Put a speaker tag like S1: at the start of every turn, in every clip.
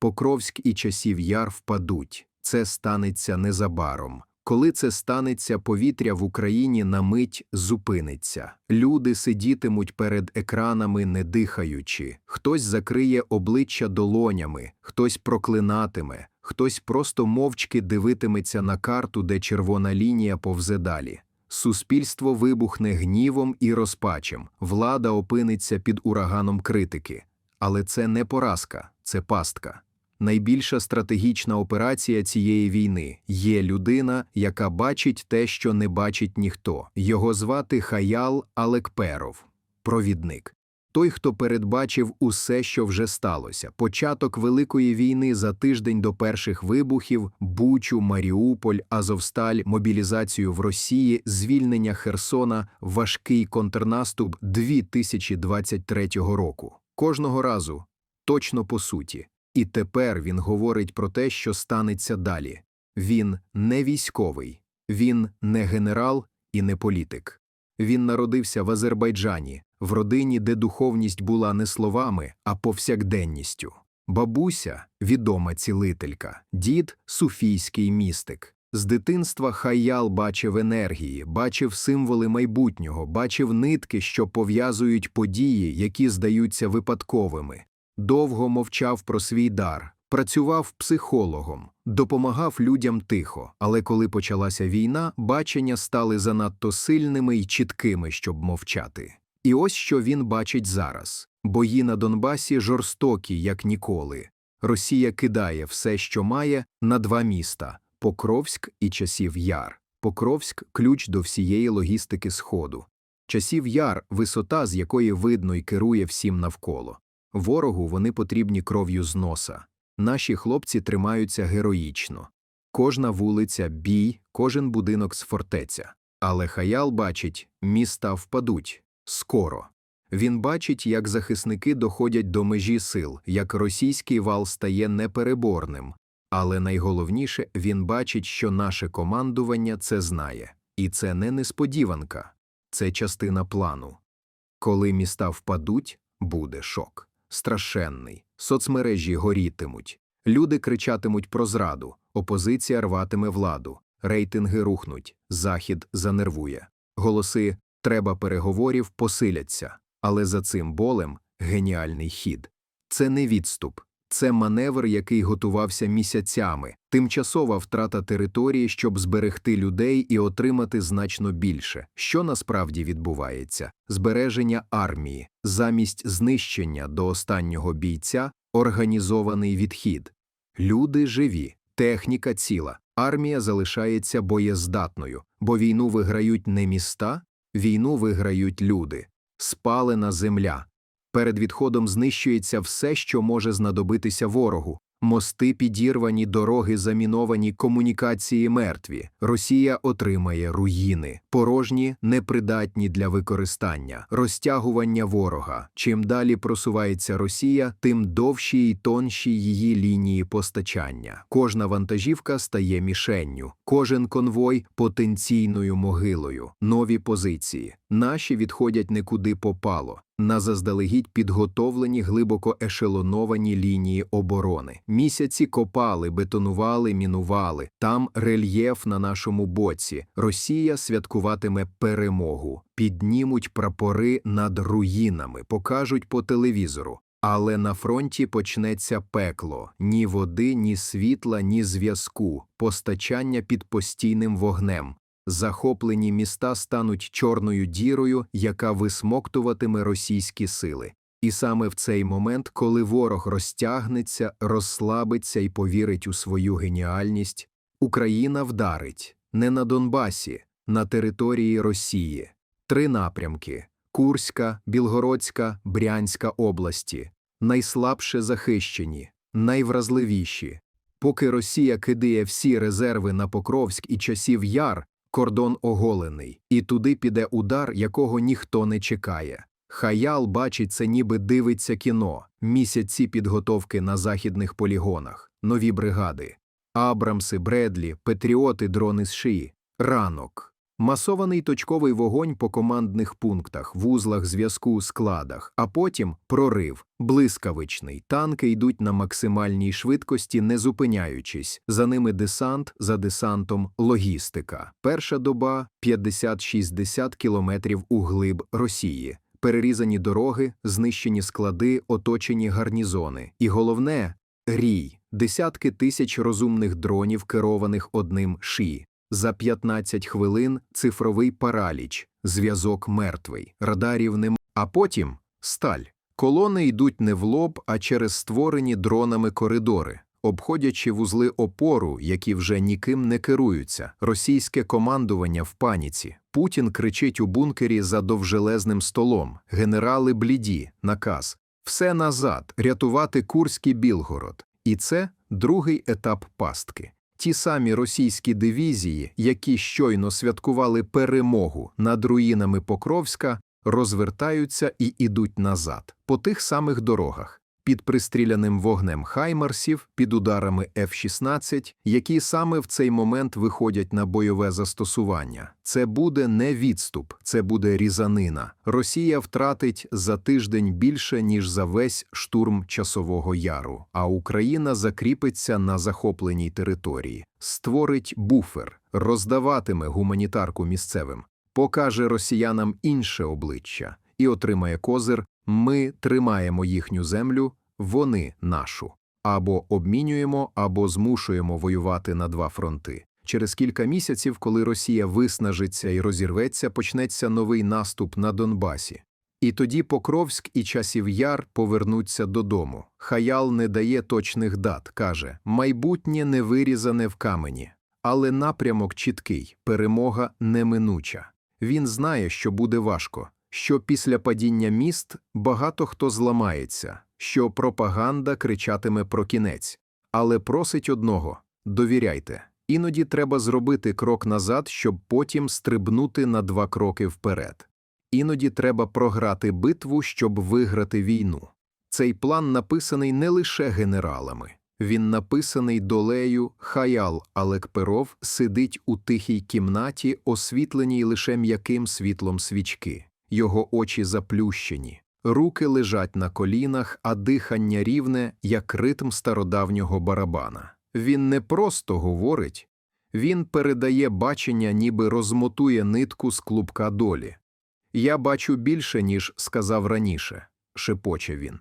S1: Покровськ і часів яр впадуть. Це станеться незабаром. Коли це станеться, повітря в Україні на мить зупиниться. Люди сидітимуть перед екранами, не дихаючи. Хтось закриє обличчя долонями, хтось проклинатиме, хтось просто мовчки дивитиметься на карту, де червона лінія повзе далі. Суспільство вибухне гнівом і розпачем, влада опиниться під ураганом критики. Але це не поразка, це пастка. Найбільша стратегічна операція цієї війни є людина, яка бачить те, що не бачить ніхто. Його звати Хаял Алекперов, провідник. Той, хто передбачив усе, що вже сталося: початок Великої війни за тиждень до перших вибухів, Бучу, Маріуполь, Азовсталь, мобілізацію в Росії, звільнення Херсона, важкий контрнаступ 2023 року. Кожного разу, точно по суті. І тепер він говорить про те, що станеться далі. Він не військовий, він не генерал і не політик. Він народився в Азербайджані, в родині, де духовність була не словами, а повсякденністю. Бабуся відома цілителька, дід суфійський містик. З дитинства Хаял бачив енергії, бачив символи майбутнього, бачив нитки, що пов'язують події, які здаються випадковими. Довго мовчав про свій дар, працював психологом, допомагав людям тихо, але коли почалася війна, бачення стали занадто сильними і чіткими, щоб мовчати. І ось що він бачить зараз: бої на Донбасі жорстокі, як ніколи. Росія кидає все, що має, на два міста Покровськ і часів яр. Покровськ ключ до всієї логістики Сходу. Часів яр висота, з якої видно й керує всім навколо. Ворогу вони потрібні кров'ю з носа. Наші хлопці тримаються героїчно. Кожна вулиця бій, кожен будинок з фортеця. Але хаял бачить, міста впадуть скоро. Він бачить, як захисники доходять до межі сил, як російський вал стає непереборним. Але найголовніше він бачить, що наше командування це знає, і це не несподіванка, це частина плану. Коли міста впадуть, буде шок страшенний, соцмережі горітимуть, люди кричатимуть про зраду, опозиція рватиме владу, рейтинги рухнуть, захід занервує. Голоси треба переговорів посиляться, але за цим болем геніальний хід. Це не відступ, це маневр, який готувався місяцями, тимчасова втрата території, щоб зберегти людей і отримати значно більше. Що насправді відбувається? Збереження армії, замість знищення до останнього бійця, організований відхід. Люди живі, техніка ціла, армія залишається боєздатною, бо війну виграють не міста, війну виграють люди, спалена земля. Перед відходом знищується все, що може знадобитися ворогу. Мости підірвані, дороги заміновані, комунікації мертві. Росія отримає руїни, порожні, непридатні для використання, розтягування ворога. Чим далі просувається Росія, тим довші й тонші її лінії постачання. Кожна вантажівка стає мішенню, кожен конвой потенційною могилою, нові позиції. Наші відходять не куди попало на заздалегідь підготовлені глибоко ешелоновані лінії оборони. Місяці копали, бетонували, мінували. Там рельєф на нашому боці. Росія святкуватиме перемогу, піднімуть прапори над руїнами, покажуть по телевізору. Але на фронті почнеться пекло ні води, ні світла, ні зв'язку, постачання під постійним вогнем. Захоплені міста стануть чорною дірою, яка висмоктуватиме російські сили. І саме в цей момент, коли ворог розтягнеться, розслабиться і повірить у свою геніальність, Україна вдарить не на Донбасі, на території Росії. Три напрямки Курська, Білгородська, Брянська області, найслабше захищені, найвразливіші. Поки Росія кидає всі резерви на Покровськ і часів яр, кордон оголений, і туди піде удар, якого ніхто не чекає. Хаял бачить це, ніби дивиться кіно, місяці підготовки на західних полігонах, нові бригади, Абрамси, Бредлі, Петріоти, дрони з шиї, ранок. Масований точковий вогонь по командних пунктах, вузлах зв'язку, складах, а потім прорив, блискавичний. Танки йдуть на максимальній швидкості, не зупиняючись. За ними десант, за десантом логістика. Перша доба 50-60 кілометрів у глиб Росії. Перерізані дороги, знищені склади, оточені гарнізони. І головне рій десятки тисяч розумних дронів, керованих одним ші. За 15 хвилин цифровий параліч, зв'язок мертвий, радарів нема. А потім сталь. Колони йдуть не в лоб, а через створені дронами коридори, обходячи вузли опору, які вже ніким не керуються. Російське командування в паніці. Путін кричить у бункері за довжелезним столом. Генерали бліді, наказ. Все назад, рятувати Курський Білгород. І це другий етап пастки. Ті самі російські дивізії, які щойно святкували перемогу над руїнами Покровська, розвертаються і ідуть назад по тих самих дорогах, під пристріляним вогнем хаймарсів, під ударами F-16, які саме в цей момент виходять на бойове застосування. Це буде не відступ, це буде різанина. Росія втратить за тиждень більше, ніж за весь штурм часового яру, а Україна закріпиться на захопленій території, створить буфер, роздаватиме гуманітарку місцевим, покаже росіянам інше обличчя і отримає козир. Ми тримаємо їхню землю, вони нашу. Або обмінюємо, або змушуємо воювати на два фронти. Через кілька місяців, коли Росія виснажиться і розірветься, почнеться новий наступ на Донбасі. І тоді Покровськ і часів яр повернуться додому. Хаял не дає точних дат, каже майбутнє не вирізане в камені, але напрямок чіткий, перемога неминуча. Він знає, що буде важко, що після падіння міст багато хто зламається, що пропаганда кричатиме про кінець, але просить одного довіряйте. Іноді треба зробити крок назад, щоб потім стрибнути на два кроки вперед. Іноді треба програти битву, щоб виграти війну. Цей план написаний не лише генералами. Він написаний долею Хаял Алекперов сидить у тихій кімнаті, освітленій лише м'яким світлом свічки. Його очі заплющені, руки лежать на колінах, а дихання рівне, як ритм стародавнього барабана. Він не просто говорить, він передає бачення, ніби розмотує нитку з клубка долі. Я бачу більше, ніж сказав раніше, шепоче він.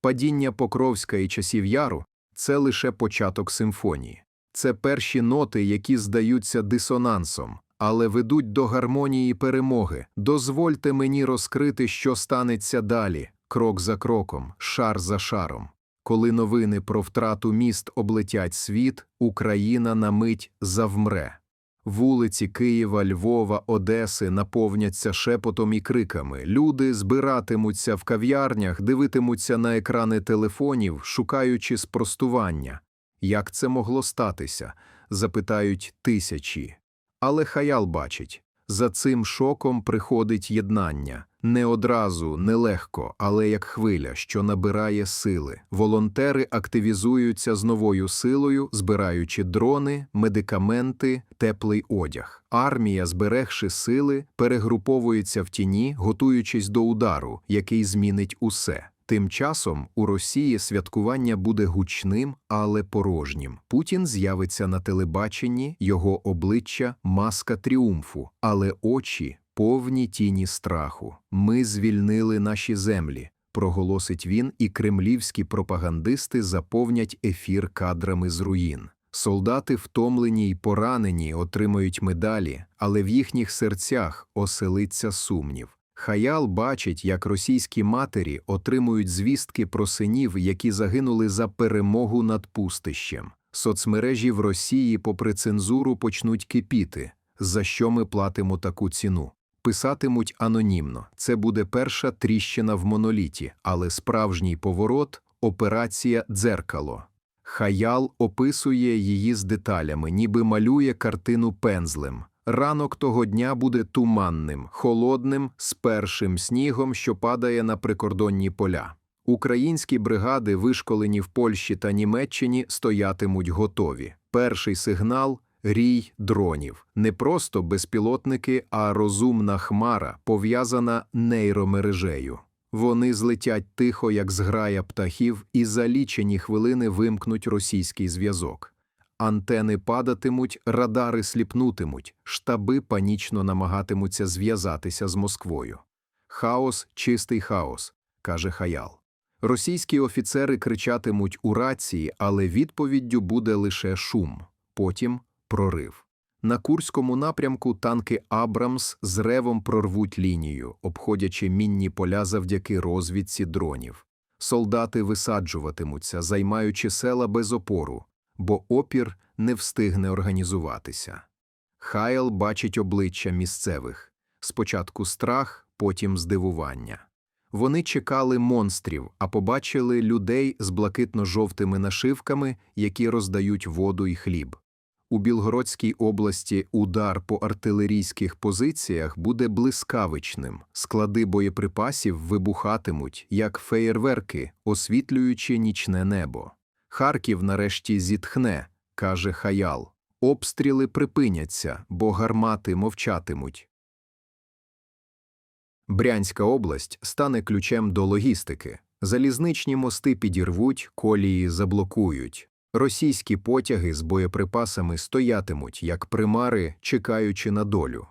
S1: Падіння Покровська і часів яру це лише початок симфонії, це перші ноти, які здаються дисонансом, але ведуть до гармонії перемоги. Дозвольте мені розкрити, що станеться далі, крок за кроком, шар за шаром. Коли новини про втрату міст облетять світ, Україна на мить завмре. Вулиці Києва, Львова, Одеси наповняться шепотом і криками. Люди збиратимуться в кав'ярнях, дивитимуться на екрани телефонів, шукаючи спростування. Як це могло статися? запитають тисячі. Але хаял бачить за цим шоком приходить єднання не одразу, не легко, але як хвиля, що набирає сили. Волонтери активізуються з новою силою, збираючи дрони, медикаменти, теплий одяг. Армія, зберегши сили, перегруповується в тіні, готуючись до удару, який змінить усе. Тим часом у Росії святкування буде гучним, але порожнім. Путін з'явиться на телебаченні, його обличчя маска тріумфу, але очі повні тіні страху. Ми звільнили наші землі. Проголосить він, і кремлівські пропагандисти заповнять ефір кадрами з руїн. Солдати, втомлені й поранені, отримують медалі, але в їхніх серцях оселиться сумнів. Хаял бачить, як російські матері отримують звістки про синів, які загинули за перемогу над пустищем. Соцмережі в Росії, попри цензуру, почнуть кипіти. За що ми платимо таку ціну? Писатимуть анонімно. Це буде перша тріщина в моноліті, але справжній поворот операція дзеркало. Хаял описує її з деталями, ніби малює картину пензлем. Ранок того дня буде туманним, холодним, з першим снігом, що падає на прикордонні поля. Українські бригади, вишколені в Польщі та Німеччині, стоятимуть готові. Перший сигнал рій дронів. Не просто безпілотники, а розумна хмара, пов'язана нейромережею. Вони злетять тихо, як зграя птахів, і за лічені хвилини вимкнуть російський зв'язок. Антени падатимуть, радари сліпнутимуть, штаби панічно намагатимуться зв'язатися з Москвою. Хаос, чистий хаос, каже Хаял. Російські офіцери кричатимуть у рації, але відповіддю буде лише шум, потім прорив. На Курському напрямку танки Абрамс з ревом прорвуть лінію, обходячи мінні поля завдяки розвідці дронів. Солдати висаджуватимуться, займаючи села без опору, бо опір не встигне організуватися. Хайл бачить обличчя місцевих спочатку страх, потім здивування. Вони чекали монстрів, а побачили людей з блакитно-жовтими нашивками, які роздають воду і хліб. У Білгородській області удар по артилерійських позиціях буде блискавичним, склади боєприпасів вибухатимуть, як феєрверки, освітлюючи нічне небо. Харків нарешті зітхне, каже Хаял. Обстріли припиняться, бо гармати мовчатимуть. Брянська область стане ключем до логістики. Залізничні мости підірвуть, колії заблокують. Російські потяги з боєприпасами стоятимуть, як примари, чекаючи на долю.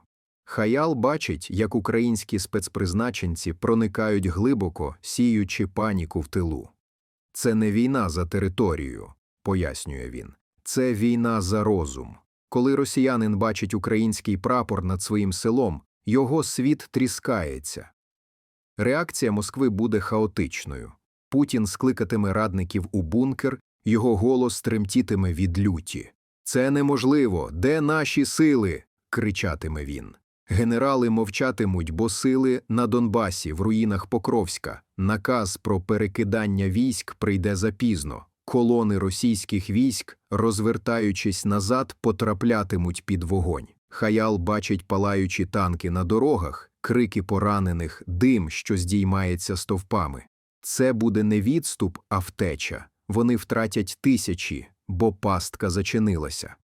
S1: Хаял бачить, як українські спецпризначенці проникають глибоко, сіючи паніку в тилу. Це не війна за територію, пояснює він. Це війна за розум. Коли росіянин бачить український прапор над своїм селом, його світ тріскається. Реакція Москви буде хаотичною. Путін скликатиме радників у бункер, його голос тремтітиме від люті. Це неможливо. Де наші сили? кричатиме він. Генерали мовчатимуть, бо сили на Донбасі, в руїнах Покровська. Наказ про перекидання військ прийде запізно. Колони російських військ, розвертаючись назад, потраплятимуть під вогонь. Хаял бачить палаючі танки на дорогах, крики поранених, дим, що здіймається стовпами. Це буде не відступ, а втеча. Вони втратять тисячі, бо пастка зачинилася.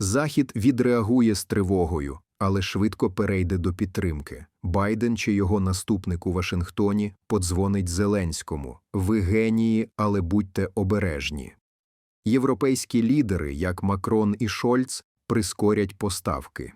S1: Захід відреагує з тривогою, але швидко перейде до підтримки. Байден чи його наступник у Вашингтоні подзвонить Зеленському Ви генії, але будьте обережні. Європейські лідери, як Макрон і Шольц, прискорять поставки.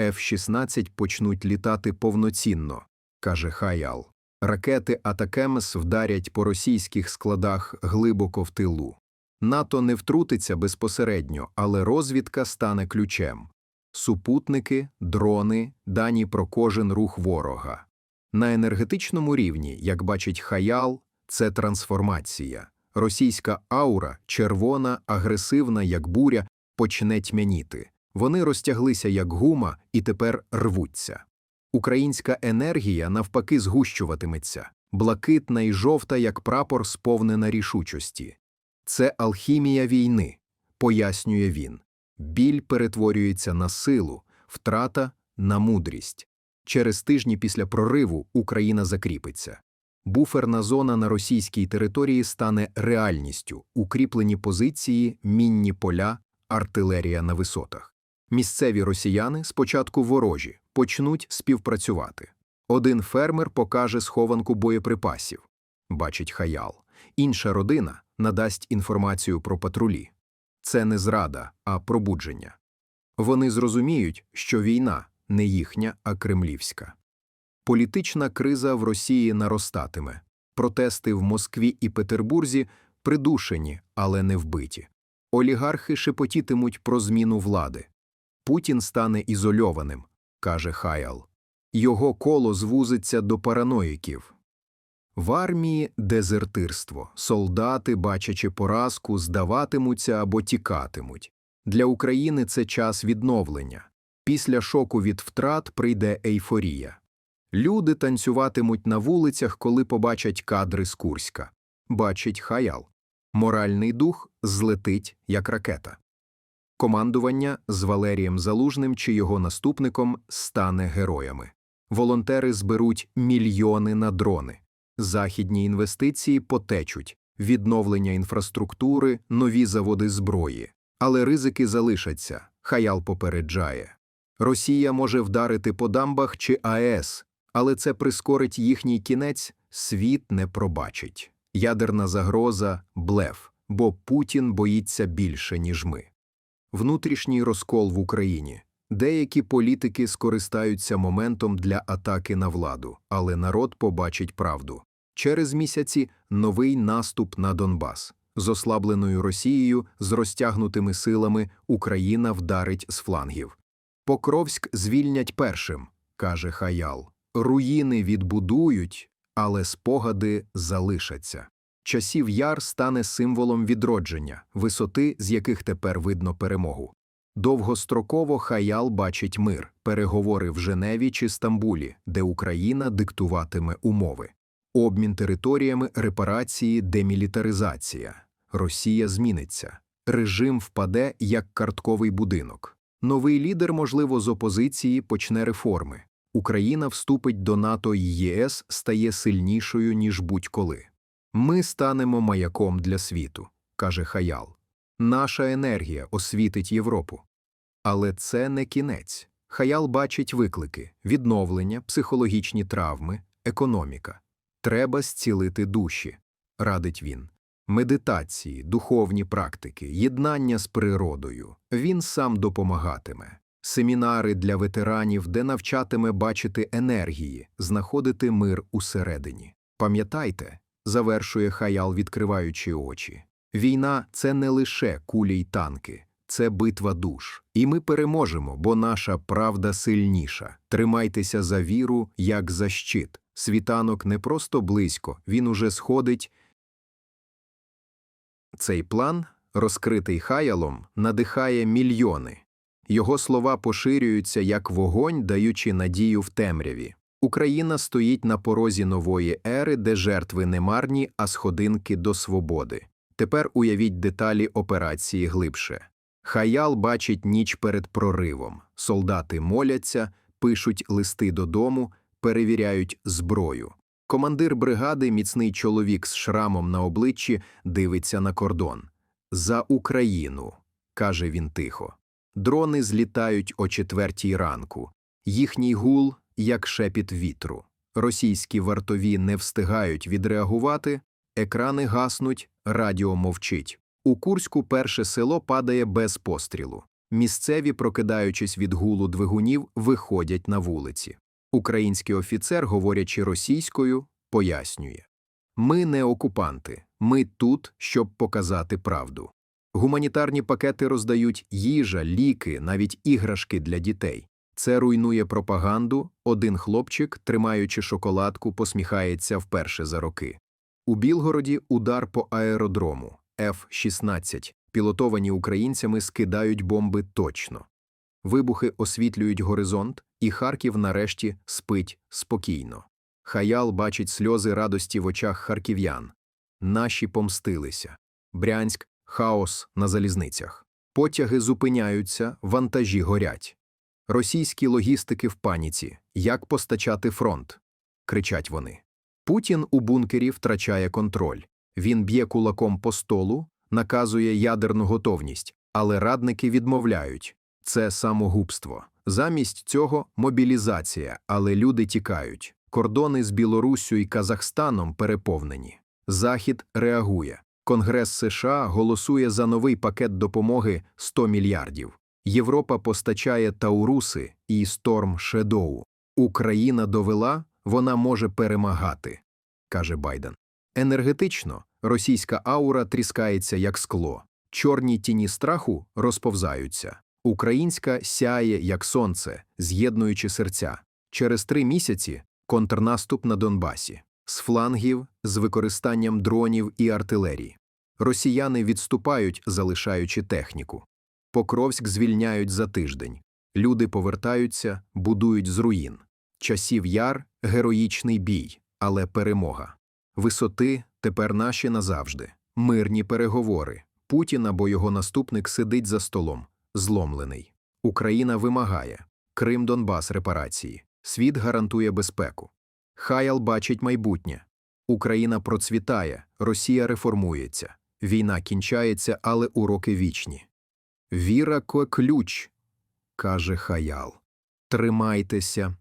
S1: F-16 почнуть літати повноцінно, каже Хаял. Ракети Атакемс вдарять по російських складах глибоко в тилу. НАТО не втрутиться безпосередньо, але розвідка стане ключем. Супутники, дрони, дані про кожен рух ворога. На енергетичному рівні, як бачить Хаял, це трансформація. Російська аура, червона, агресивна, як буря, почне тьмяніти. Вони розтяглися як гума і тепер рвуться. Українська енергія навпаки згущуватиметься, блакитна і жовта, як прапор, сповнена рішучості. Це алхімія війни, пояснює він. Біль перетворюється на силу, втрата на мудрість. Через тижні після прориву Україна закріпиться. Буферна зона на російській території стане реальністю, укріплені позиції, мінні поля, артилерія на висотах. Місцеві росіяни, спочатку ворожі, почнуть співпрацювати. Один фермер покаже схованку боєприпасів, бачить хаял, інша родина надасть інформацію про патрулі. Це не зрада, а пробудження. Вони зрозуміють, що війна не їхня, а кремлівська. Політична криза в Росії наростатиме, протести в Москві і Петербурзі придушені, але не вбиті. Олігархи шепотітимуть про зміну влади. Путін стане ізольованим, каже Хаял. Його коло звузиться до параноїків. В армії дезертирство, солдати, бачачи поразку, здаватимуться або тікатимуть. Для України це час відновлення. Після шоку від втрат прийде ейфорія. Люди танцюватимуть на вулицях, коли побачать кадри з Курська. Бачить хаял. Моральний дух злетить, як ракета. Командування з Валерієм Залужним чи його наступником стане героями. Волонтери зберуть мільйони на дрони. Західні інвестиції потечуть, відновлення інфраструктури, нові заводи зброї. Але ризики залишаться Хаял попереджає. Росія може вдарити по дамбах чи АЕС, але це прискорить їхній кінець, світ не пробачить. Ядерна загроза блеф, бо Путін боїться більше, ніж ми. Внутрішній розкол в Україні. Деякі політики скористаються моментом для атаки на владу, але народ побачить правду. Через місяці новий наступ на Донбас. З ослабленою Росією, з розтягнутими силами Україна вдарить з флангів. Покровськ звільнять першим, каже Хаял. Руїни відбудують, але спогади залишаться. Часів яр стане символом відродження, висоти, з яких тепер видно перемогу. Довгостроково Хаял бачить мир, переговори в Женеві чи Стамбулі, де Україна диктуватиме умови. Обмін територіями, репарації, демілітаризація. Росія зміниться. Режим впаде як картковий будинок. Новий лідер, можливо, з опозиції почне реформи. Україна вступить до НАТО і ЄС, стає сильнішою, ніж будь-коли. Ми станемо маяком для світу, каже Хаял. Наша енергія освітить Європу. Але це не кінець. Хаял бачить виклики відновлення, психологічні травми, економіка. Треба зцілити душі, радить він. Медитації, духовні практики, єднання з природою. Він сам допомагатиме. Семінари для ветеранів, де навчатиме бачити енергії, знаходити мир усередині. Пам'ятайте, завершує Хаял, відкриваючи очі. Війна це не лише кулі й танки, це битва душ. І ми переможемо, бо наша правда сильніша. Тримайтеся за віру, як за щит. Світанок не просто близько, він уже сходить. Цей план, розкритий хаялом, надихає мільйони. Його слова поширюються як вогонь, даючи надію в темряві. Україна стоїть на порозі нової ери, де жертви не марні, а сходинки до свободи. Тепер уявіть деталі операції глибше. Хаял бачить ніч перед проривом. Солдати моляться, пишуть листи додому, перевіряють зброю. Командир бригади, міцний чоловік з шрамом на обличчі, дивиться на кордон. За Україну, каже він тихо. Дрони злітають о четвертій ранку. Їхній гул, як шепіт вітру. Російські вартові не встигають відреагувати, екрани гаснуть, радіо мовчить. У Курську перше село падає без пострілу. Місцеві, прокидаючись від гулу двигунів, виходять на вулиці. Український офіцер, говорячи російською, пояснює Ми не окупанти, ми тут, щоб показати правду. Гуманітарні пакети роздають їжа, ліки, навіть іграшки для дітей. Це руйнує пропаганду. Один хлопчик, тримаючи шоколадку, посміхається вперше за роки. У Білгороді удар по аеродрому F-16, пілотовані українцями, скидають бомби точно. Вибухи освітлюють горизонт, і Харків нарешті спить спокійно. Хаял бачить сльози радості в очах харків'ян. Наші помстилися. Брянськ, хаос на залізницях. Потяги зупиняються, вантажі горять. Російські логістики в паніці. Як постачати фронт? кричать вони. Путін у бункері втрачає контроль. Він б'є кулаком по столу, наказує ядерну готовність, але радники відмовляють це самогубство. Замість цього мобілізація, але люди тікають. Кордони з Білоруссю і Казахстаном переповнені. Захід реагує. Конгрес США голосує за новий пакет допомоги 100 мільярдів. Європа постачає Тауруси і Сторм Шедоу. Україна довела, вона може перемагати, каже Байден. Енергетично російська аура тріскається як скло, чорні тіні страху розповзаються. Українська сяє як сонце, з'єднуючи серця. Через три місяці контрнаступ на Донбасі, з флангів, з використанням дронів і артилерії. Росіяни відступають, залишаючи техніку. Покровськ звільняють за тиждень. Люди повертаються, будують з руїн. Часів яр героїчний бій, але перемога. Висоти тепер наші назавжди. Мирні переговори. Путін або його наступник сидить за столом, зломлений. Україна вимагає Крим Донбас репарації. Світ гарантує безпеку. Хаял бачить майбутнє. Україна процвітає, Росія реформується. Війна кінчається, але уроки вічні. Віра ко ключ, каже Хаял. Тримайтеся,